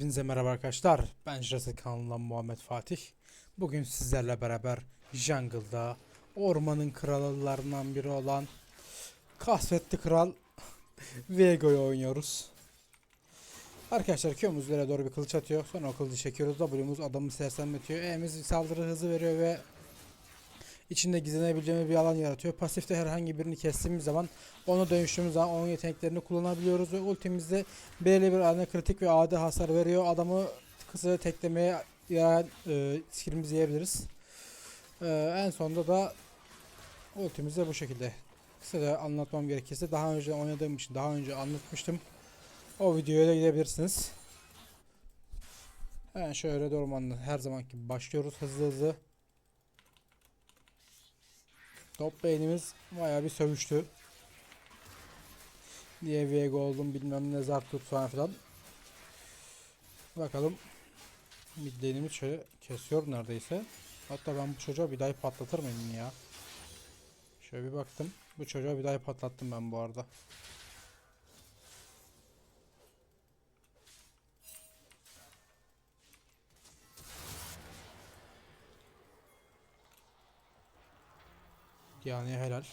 Hepinize merhaba arkadaşlar. Ben Jurassic kanalından Muhammed Fatih. Bugün sizlerle beraber Jungle'da ormanın krallarından biri olan Kasvetli Kral Viego'yu oynuyoruz. Arkadaşlar Q'muz doğru bir kılıç atıyor. Sonra o kılıcı çekiyoruz. W'muz adamı sersemletiyor. E'miz saldırı hızı veriyor ve içinde gizlenebileceğimiz bir alan yaratıyor. Pasifte herhangi birini kestiğimiz zaman onu dönüştüğümüz zaman onun yeteneklerini kullanabiliyoruz ve ultimizde belirli bir ana kritik ve adi hasar veriyor. Adamı kısa teklemeye yarayan e, skillimizi yiyebiliriz. E, en sonunda da ultimizde bu şekilde. Kısaca anlatmam gerekirse daha önce oynadığım için daha önce anlatmıştım. O videoya da gidebilirsiniz. Hemen şöyle ormanla her zamanki başlıyoruz hızlı hızlı. Top beynimiz bayağı bir sövüştü. Niye Viego oldum bilmem ne zart tut falan filan. Bakalım. Midlane'imiz şöyle kesiyor neredeyse. Hatta ben bu çocuğa bir daha patlatır mıyım ya? Şöyle bir baktım. Bu çocuğa bir daha patlattım ben bu arada. Yani helal.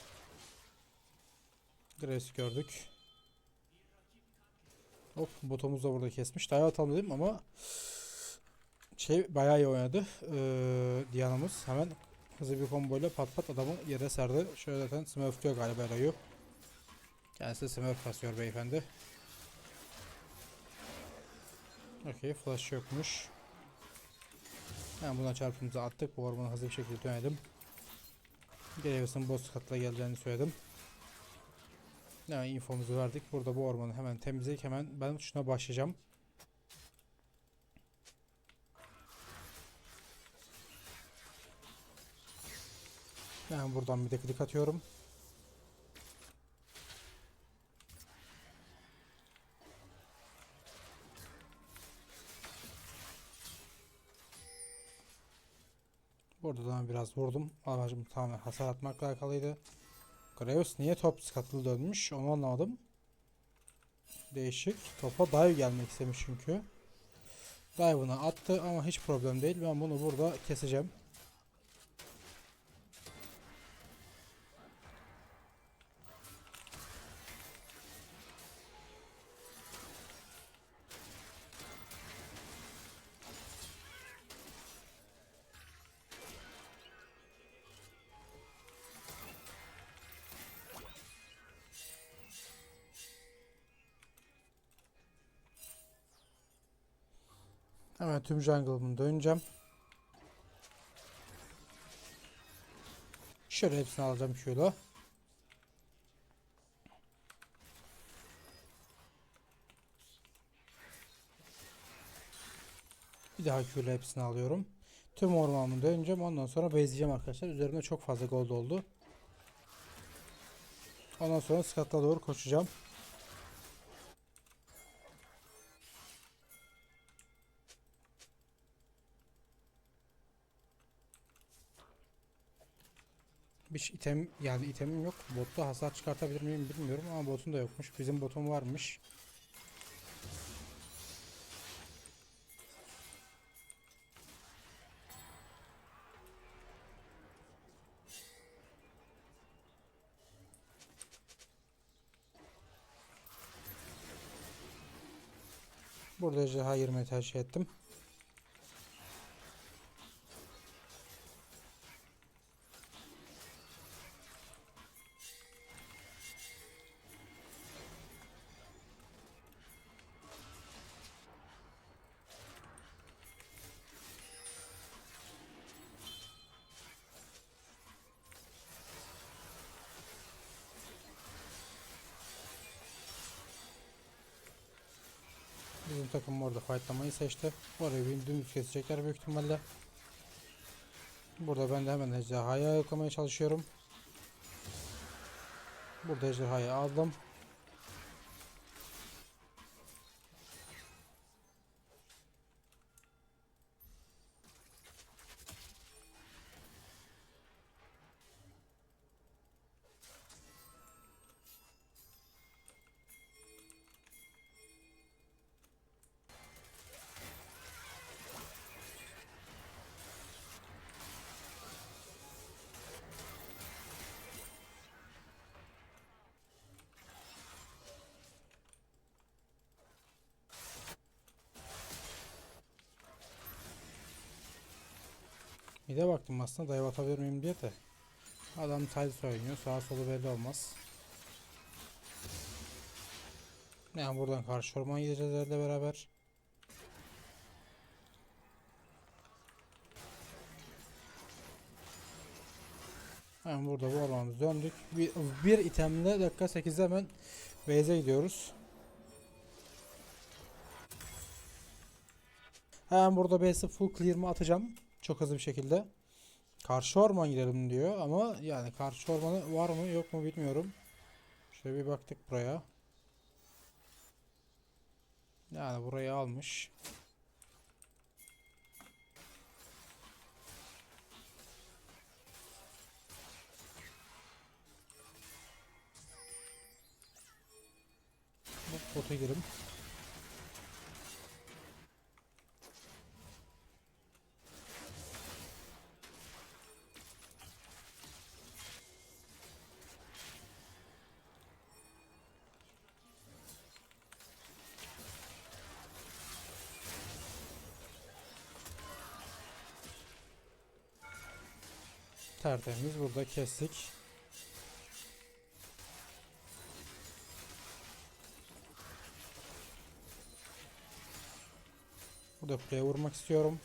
Grace gördük. Hop botumuz da burada kesmiş. Dive atalım dedim ama şey bayağı iyi oynadı. Ee, Diana'mız hemen hızlı bir komboyla pat pat adamı yere serdi. Şöyle zaten smurf diyor galiba Rayu. Kendisi smurf kasıyor beyefendi. Okey flash yokmuş. Hemen buna çarpımızı attık. Bu ormanı hızlı bir şekilde dönelim. Davis'in boss katla geleceğini söyledim. Yani infomuzu verdik. Burada bu ormanı hemen temizleyip hemen ben şuna başlayacağım. Hemen buradan bir de klik atıyorum. Burada da biraz vurdum. Amacım tamamen hasar atmakla alakalıydı. Graves niye top skatlı dönmüş onu anlamadım. Değişik. Topa dive gelmek istemiş çünkü. Dive'ını attı ama hiç problem değil. Ben bunu burada keseceğim. Hemen tüm jungle'ımı döneceğim. Şöyle hepsini alacağım şöyle. Bir daha şöyle hepsini alıyorum. Tüm ormanımı döneceğim. Ondan sonra bezleyeceğim arkadaşlar. Üzerimde çok fazla gold oldu. Ondan sonra skatla doğru koşacağım. İtem yani itemim yok. Botta hasar çıkartabilir miyim bilmiyorum ama botun da yokmuş. Bizim botum varmış. Burada ejderha girmeyi tercih ettim. Bizim takım orada fightlamayı seçti. Orayı bir dümdüz kesecekler büyük ihtimalle. Burada ben de hemen ejderhayı ayıklamaya çalışıyorum. Burada ejderhayı aldım. Bir de baktım aslında dive atabilir miyim diye de. Adam side oynuyor. Sağa solu belli olmaz. Yani buradan karşı orman gideceğiz herhalde beraber. Hemen burada bu alanı döndük. Bir, bir itemle dakika 8'de hemen base'e gidiyoruz. Hemen burada base'e full clear'ımı atacağım. Çok hızlı bir şekilde. Karşı orman girelim diyor ama yani karşı ormanı var mı yok mu bilmiyorum. Şöyle bir baktık buraya. Yani burayı almış. Bak bota girelim. Tertemiz burada kestik. Burada kuleye vurmak istiyorum.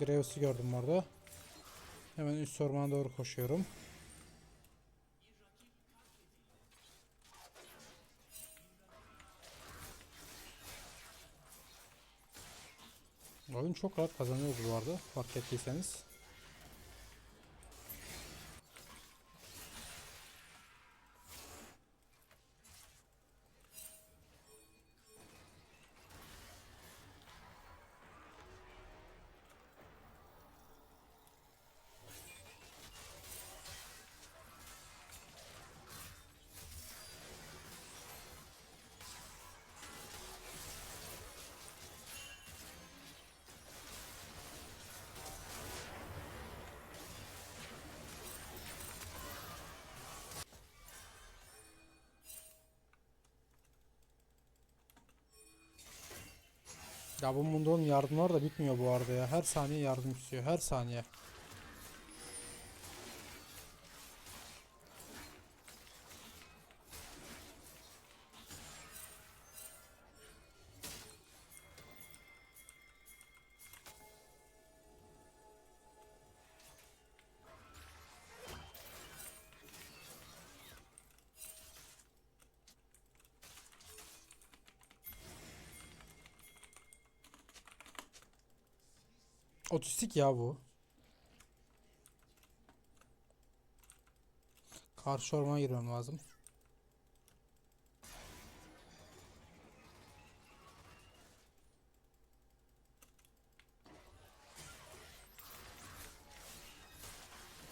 Graves'i gördüm orada. Hemen üst ormana doğru koşuyorum. Oyun çok rahat kazanıyoruz bu arada fark ettiyseniz. Ya bu Mundo'nun yardımları da bitmiyor bu arada ya. Her saniye yardım istiyor. Her saniye. Otistik ya bu. Karşı ormana girmem lazım.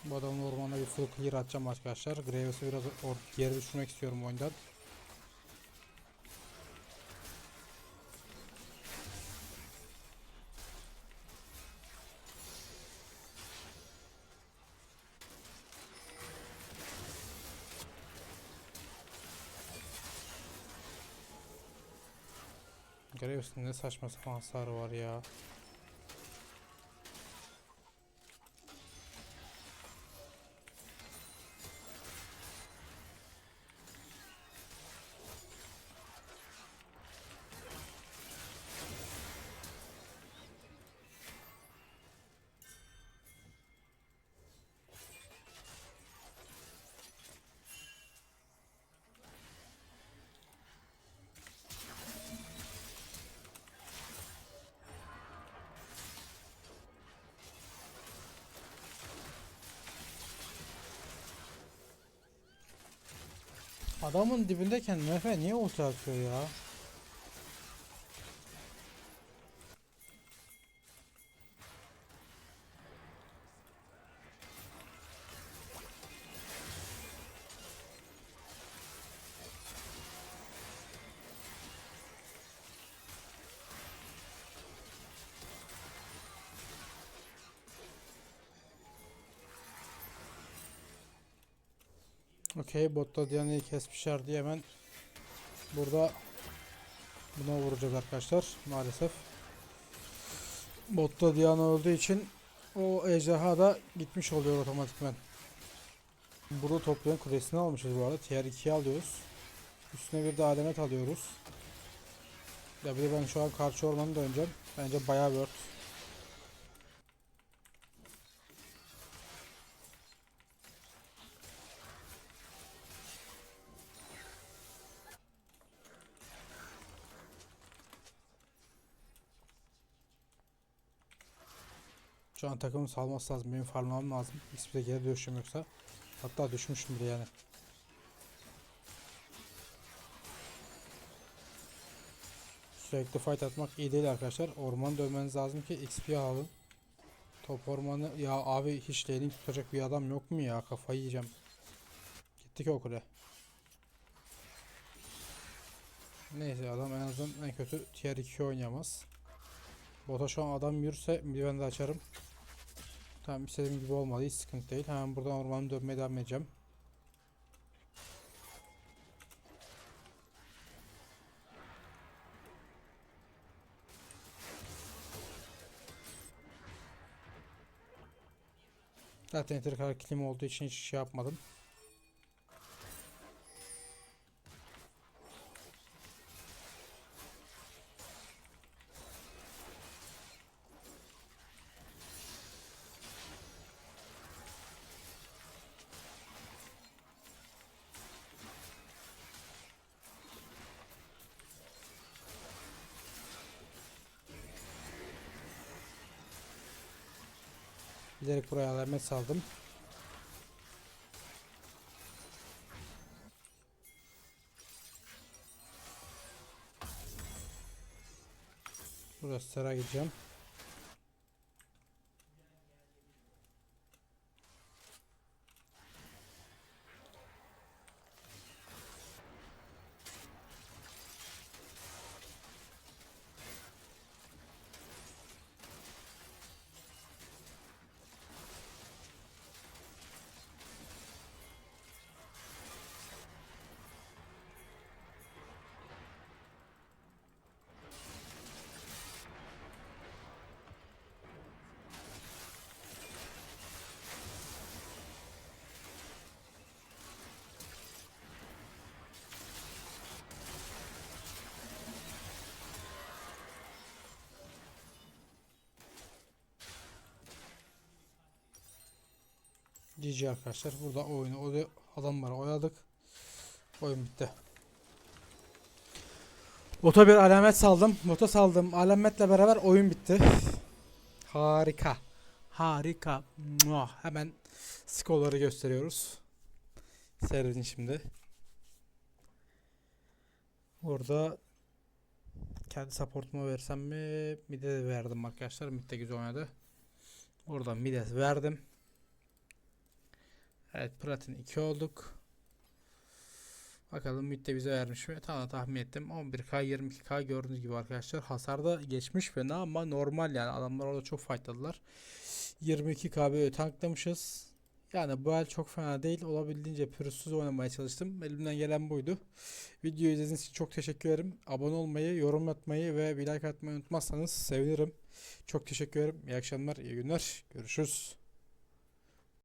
Bu adamın ormana bir full clear atacağım arkadaşlar. Graves'ı biraz geri düşürmek istiyorum oyundan. Graves'in ne saçma sapan hasarı var ya. Adamın dibindeyken MF niye ulti atıyor ya? Okey botta Diana'yı kesmişler diye hemen burada buna vuracağız arkadaşlar maalesef. Botta Diana öldüğü için o ejderha da gitmiş oluyor otomatikman. Burada toplayan kulesini almışız bu arada. Tier 2'yi alıyoruz. Üstüne bir de alamet alıyoruz. Ya bir de ben şu an karşı ormanı döneceğim. Bence bayağı worth. Şu an takımın salması lazım. Benim farmlamam lazım. Hiçbir de geri dönüşüm yoksa. Hatta düşmüşüm bile yani. Sürekli fight atmak iyi değil arkadaşlar. Orman dönmeniz lazım ki XP alın. Top ormanı ya abi hiç laning tutacak bir adam yok mu ya kafayı yiyeceğim. Gittik o kule. Neyse adam en azından en kötü tier 2 oynayamaz. Bota şu an adam yürürse bir ben de açarım. Tamam istediğim gibi olmadı hiç sıkıntı değil. Hemen buradan ormanı dönmeye devam edeceğim. Zaten yeteri kadar kilim olduğu için hiç şey yapmadım. Bilerek buraya alamet saldım. Burası Sera gideceğim. GG arkadaşlar. Burada oyunu o adamları oyaladık. Oyun bitti. Bota bir alamet saldım. Bota saldım. Alametle beraber oyun bitti. Harika. Harika. Muah. Hemen skorları gösteriyoruz. Seyredin şimdi. Burada kendi supportuma versem mi? Mid'e de verdim arkadaşlar. Mid de güzel oynadı. Oradan mid'e verdim. Evet platin 2 olduk. Bakalım mid de bize vermiş mi? Tamam tahmin ettim. 11k 22k gördüğünüz gibi arkadaşlar. Hasarda geçmiş fena ama normal yani. Adamlar orada çok fightladılar. 22k böyle tanklamışız. Yani bu el çok fena değil. Olabildiğince pürüzsüz oynamaya çalıştım. Elimden gelen buydu. Videoyu izlediğiniz için çok teşekkür ederim. Abone olmayı, yorum atmayı ve bir like atmayı unutmazsanız sevinirim. Çok teşekkür ederim. İyi akşamlar, iyi günler. Görüşürüz.